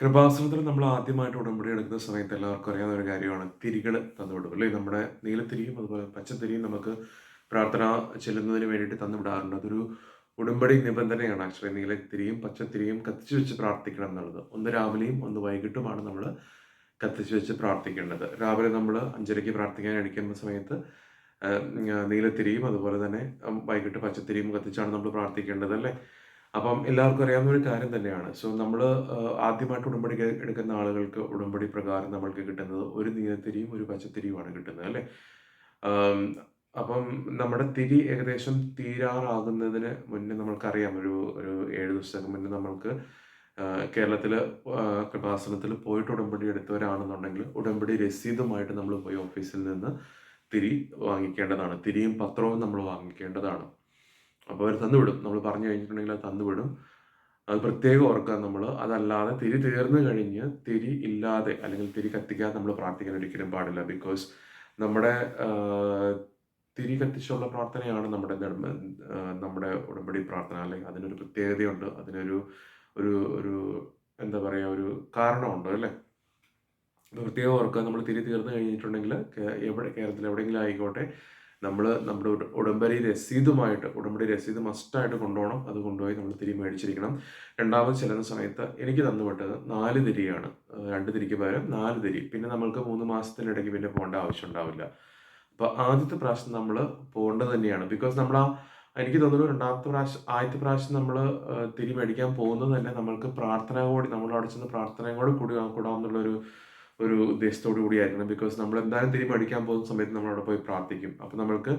കൃപാസനത്തിൽ നമ്മൾ ആദ്യമായിട്ട് ഉടമ്പടി എടുക്കുന്ന സമയത്ത് എല്ലാവർക്കും അറിയാവുന്ന ഒരു കാര്യമാണ്. തിരികൾ തന്നുവിടും അല്ലേ? നമ്മുടെ നീലത്തിരിയും അതുപോലെ പച്ചത്തിരിയും നമുക്ക് പ്രാർത്ഥന ചെല്ലുന്നതിന് വേണ്ടിയിട്ട് തന്നുവിടാറുണ്ട്. അതൊരു ഉടമ്പടി നിബന്ധനയാണ്. ആക്ച്വലി നീലത്തിരിയും പച്ചത്തിരിയും കത്തിച്ചു വെച്ച് പ്രാർത്ഥിക്കണം എന്നുള്ളത്. ഒന്ന് രാവിലെയും ഒന്ന് വൈകിട്ടുമാണ് നമ്മൾ കത്തിച്ചു വെച്ച് പ്രാർത്ഥിക്കേണ്ടത്. രാവിലെ നമ്മൾ അഞ്ചരയ്ക്ക് പ്രാർത്ഥിക്കാൻ എണിക്കുന്ന സമയത്ത് നീലത്തിരിയും അതുപോലെ തന്നെ വൈകിട്ട് പച്ചത്തിരിയും കത്തിച്ചാണ് നമ്മൾ പ്രാർത്ഥിക്കേണ്ടത്. അല്ലേ? അപ്പം എല്ലാവർക്കും അറിയാവുന്ന ഒരു കാര്യം തന്നെയാണ്. സോ നമ്മൾ ആദ്യമായിട്ട് ഉടമ്പടി എടുക്കുന്ന ആളുകൾക്ക് ഉടമ്പടി പ്രകാരം നമ്മൾക്ക് കിട്ടുന്നത് ഒരു നീലത്തിരിയും ഒരു പച്ചത്തിരിയുമാണ് കിട്ടുന്നത് അല്ലേ? അപ്പം നമ്മുടെ തിരി ഏകദേശം തീരാറാകുന്നതിന് മുന്നേ നമ്മൾക്കറിയാം. ഒരു ഒരു ഏഴ് ദിവസത്തിന് മുന്നേ നമ്മൾക്ക് കേരളത്തിൽ കൃപാസനത്തിൽ പോയിട്ട് ഉടമ്പടി എടുത്തവരാണെന്നുണ്ടെങ്കിൽ ഉടമ്പടി രസീതുമായിട്ട് നമ്മൾ പോയി ഓഫീസിൽ നിന്ന് തിരി വാങ്ങിക്കേണ്ടതാണ്. തിരിയും പത്രവും നമ്മൾ വാങ്ങിക്കേണ്ടതാണ്. അപ്പോൾ അവർ തന്നുവിടും നമ്മൾ പറഞ്ഞു കഴിഞ്ഞിട്ടുണ്ടെങ്കിൽ അത് തന്നുവിടും അത് പ്രത്യേകം ഓർക്കുക നമ്മൾ അതല്ലാതെ തിരി തീർന്നു കഴിഞ്ഞ് തിരി ഇല്ലാതെ അല്ലെങ്കിൽ തിരി കത്തിക്കാതെ നമ്മൾ പ്രാർത്ഥിക്കാൻ ഒരിക്കലും പാടില്ല. ബിക്കോസ് നമ്മുടെ തിരി കത്തിച്ചുള്ള പ്രാർത്ഥനയാണ് നമ്മുടെ നമ്മുടെ ഉടമ്പടി പ്രാർത്ഥന. അല്ലെങ്കിൽ അതിനൊരു പ്രത്യേകതയുണ്ട്. അതിനൊരു ഒരു ഒരു എന്താ പറയുക ഒരു കാരണമുണ്ട് അല്ലേ? പ്രത്യേകം ഓർക്കുക. നമ്മൾ തിരി തീർന്നു കഴിഞ്ഞിട്ടുണ്ടെങ്കിൽ എവിടെ കേരളത്തിൽ എവിടെയെങ്കിലും ആയിക്കോട്ടെ. നമ്മൾ നമ്മുടെ ഉട- ഉടമ്പടി രസീതുമായിട്ട് ഉടമ്പടി രസീത് മസ്റ്റായിട്ട് കൊണ്ടുപോകണം. അത് കൊണ്ടുപോയി നമ്മൾ തിരി മേടിച്ചിരിക്കണം. രണ്ടാമത് ചെല്ലുന്ന സമയത്ത് എനിക്ക് തന്നുവിട്ടത് നാല് തിരിയാണ്. രണ്ട് തിരിക്ക് പകരം നാല് തിരി. പിന്നെ നമ്മൾക്ക് മൂന്ന് മാസത്തിനിടയ്ക്ക് പിന്നെ പോകേണ്ട ആവശ്യം ഉണ്ടാവില്ല. അപ്പോൾ ആദ്യത്തെ പ്രാവശ്യം നമ്മൾ പോകേണ്ടത് തന്നെയാണ്. ബിക്കോസ് നമ്മൾ ആ എനിക്ക് തോന്നുന്നു രണ്ടാമത്തെ പ്രാവശ്യം ആദ്യത്തെ പ്രാവശ്യം നമ്മൾ തിരി മേടിക്കാൻ പോകുന്നത് തന്നെ നമ്മൾക്ക് പ്രാർത്ഥന കൂടി നമ്മൾ അവിടെ ചെന്ന് കൂടി കൂടി കൂടാമെന്നുള്ളൊരു ഒരു ഉദ്ദേശത്തോടു കൂടിയായിരിക്കണം ബിക്കോസ് നമ്മൾ എന്തായാലും തിരി പഠിക്കാൻ പോകുന്ന സമയത്ത് നമ്മൾ അവിടെ പോയി പ്രാർത്ഥിക്കും. അപ്പോൾ നമ്മൾക്ക്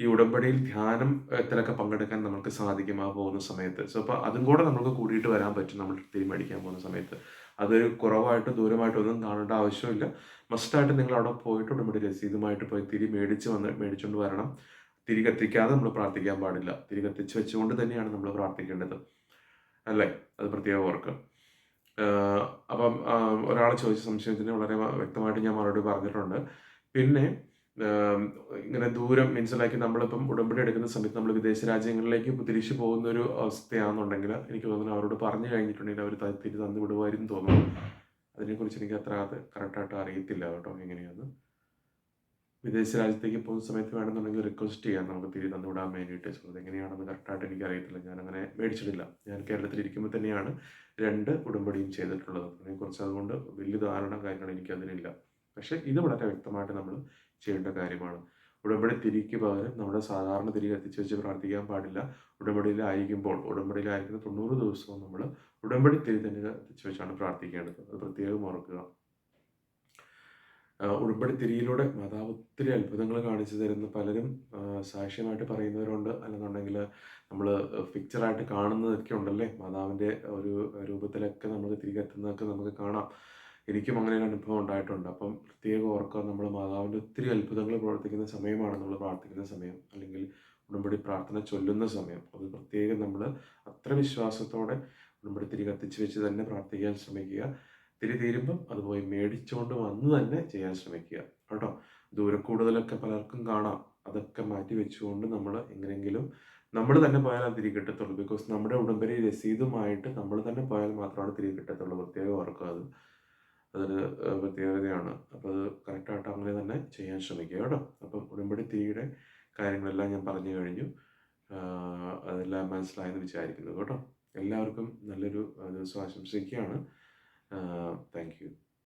ഈ ഉടമ്പടിയിൽ ധ്യാനം എത്രയൊക്കെ പങ്കെടുക്കാൻ നമുക്ക് സാധിക്കും ആ പോകുന്ന സമയത്ത്. സോ അപ്പോൾ അതും കൂടെ നമുക്ക് കൂടിയിട്ട് വരാൻ പറ്റും നമ്മൾ തിരി മേടിക്കാൻ പോകുന്ന സമയത്ത്. അത് കുറവായിട്ടോ ദൂരമായിട്ടോ ഒന്നും കാണേണ്ട ആവശ്യമില്ല. മസ്റ്റായിട്ട് നിങ്ങൾ അവിടെ പോയിട്ട് ഉടമ്പടി രസീതുമായിട്ട് പോയി തിരി മേടിച്ച് വന്ന് മേടിച്ചുകൊണ്ട് വരണം. തിരി കത്തിക്കാതെ നമ്മൾ പ്രാർത്ഥിക്കാൻ പാടില്ല. തിരി കത്തിച്ച് വെച്ചുകൊണ്ട് തന്നെയാണ് നമ്മൾ പ്രാർത്ഥിക്കേണ്ടത്. അല്ലേ? അത് പ്രത്യേകം ഓർക്കുക. അപ്പം ഒരാൾ ചോദിച്ച സംശയത്തിന് വളരെ വ്യക്തമായിട്ട് ഞാൻ മറുപടി പറഞ്ഞിട്ടുണ്ട്. പിന്നെ ഇങ്ങനെ ദൂരം മനസ്സിലാക്കി നമ്മളിപ്പം ഉടമ്പടി എടുക്കുന്ന സമയത്ത് നമ്മൾ വിദേശ രാജ്യങ്ങളിലേക്ക് തിരിച്ചു പോകുന്ന ഒരു അവസ്ഥയാണെന്നുണ്ടെങ്കിൽ എനിക്ക് തോന്നുന്നു അവരോട് പറഞ്ഞു കഴിഞ്ഞിട്ടുണ്ടെങ്കിൽ അവർ തിരി തന്നു വിടുമായിരുന്നു തോന്നുന്നു. അതിനെക്കുറിച്ച് എനിക്ക് അത്ര അത് കറക്റ്റായിട്ട് അറിയത്തില്ല കേട്ടോ എങ്ങനെയാന്ന്. വിദേശ രാജ്യത്തേക്ക് പോകുന്ന സമയത്ത് വേണമെന്നുണ്ടെങ്കിൽ റിക്വസ്റ്റ് ചെയ്യാം. നമുക്ക് തിരി തന്നു വിടാൻ വേണ്ടിയിട്ട്. സോ അതെങ്ങനെയാണെന്ന് കറക്റ്റായിട്ട് എനിക്ക് അറിയത്തില്ല. ഞാൻ അങ്ങനെ മേടിച്ചിട്ടില്ല. ഞാൻ കേരളത്തിൽ ഇരിക്കുമ്പോൾ തന്നെയാണ് രണ്ട് ഉടമ്പടിയും ചെയ്തിട്ടുള്ളത്. അതിനെക്കുറിച്ച് അതുകൊണ്ട് വലിയ ധാരണ കാര്യങ്ങൾ എനിക്കതിനില്ല പക്ഷേ ഇത് വളരെ വ്യക്തമായിട്ട് നമ്മൾ ചെയ്യേണ്ട കാര്യമാണ്. ഉടമ്പടി തിരിക്ക് പകരം നമ്മുടെ സാധാരണ തിരികെ എത്തിച്ചു വെച്ച് പ്രാർത്ഥിക്കാൻ പാടില്ല. ഉടമ്പടിയിലായിരിക്കുമ്പോൾ ഉടമ്പടിയിലായിരിക്കുന്ന തൊണ്ണൂറ് ദിവസവും നമ്മൾ ഉടമ്പടി തിരി തന്നെ എത്തിച്ചു വെച്ചാണ് പ്രാർത്ഥിക്കേണ്ടത്. അത് പ്രത്യേകം ഓർക്കുക. ആ, ഉടമ്പടി തിരിയിലൂടെ മാതാവ് ഒത്തിരി അത്ഭുതങ്ങൾ കാണിച്ചു തരുന്ന പലരും സാക്ഷ്യമായിട്ട് പറയുന്നവരുണ്ട്. അല്ലെന്നുണ്ടെങ്കിൽ നമ്മൾ പിക്ചറായിട്ട് കാണുന്നതൊക്കെ ഉണ്ടല്ലേ? മാതാവിന്റെ ഒരു രൂപത്തിലൊക്കെ നമ്മൾ തിരികെ എത്തുന്നതൊക്കെ നമുക്ക് കാണാം. എനിക്കും അങ്ങനെ ഒരു അനുഭവം ഉണ്ടായിട്ടുണ്ട്. അപ്പം പ്രത്യേകം ഓർക്കുക നമ്മൾ മാതാവിന്റെ ഒത്തിരി അത്ഭുതങ്ങൾ പ്രവർത്തിക്കുന്ന സമയമാണ് നമ്മൾ പ്രാർത്ഥിക്കുന്ന സമയം. അല്ലെങ്കിൽ ഉടമ്പടി പ്രാർത്ഥന ചൊല്ലുന്ന സമയം. അത് പ്രത്യേകം നമ്മൾ അത്ര വിശ്വാസത്തോടെ ഉടമ്പടി തിരികെ കത്തിച്ച് വെച്ച് തന്നെ പ്രാർത്ഥിക്കാൻ ശ്രമിക്കുക. തിരി തീരുമ്പം അത് പോയി മേടിച്ചുകൊണ്ട് വന്ന് തന്നെ ചെയ്യാൻ ശ്രമിക്കുക. കേട്ടോ? ദൂരക്കൂടുതലൊക്കെ പലർക്കും കാണാം. അതൊക്കെ മാറ്റി വെച്ചുകൊണ്ട് നമ്മൾ എങ്ങനെയെങ്കിലും നമ്മൾ തന്നെ പോയാൽ അത് തിരികെ കിട്ടത്തുള്ളൂ. ബിക്കോസ് നമ്മുടെ ഉടമ്പടി രസീതുമായിട്ട് നമ്മൾ തന്നെ പോയാൽ മാത്രമാണ് തിരികെ കിട്ടത്തുള്ളൂ. പ്രത്യേകം ഓർക്കുക അത്. അതൊരു പ്രത്യേകതയാണ്. അപ്പോൾ അത് കറക്റ്റായിട്ട് അങ്ങനെ തന്നെ ചെയ്യാൻ ശ്രമിക്കുക. കേട്ടോ? അപ്പം ഉടമ്പടി തിരിയുടെ കാര്യങ്ങളെല്ലാം ഞാൻ പറഞ്ഞു കഴിഞ്ഞു. അതെല്ലാം മനസ്സിലായെന്ന് വിചാരിക്കുന്നു. കേട്ടോ? എല്ലാവർക്കും നല്ലൊരു ദിവസം ആശംസിക്കുകയാണ്. Thank you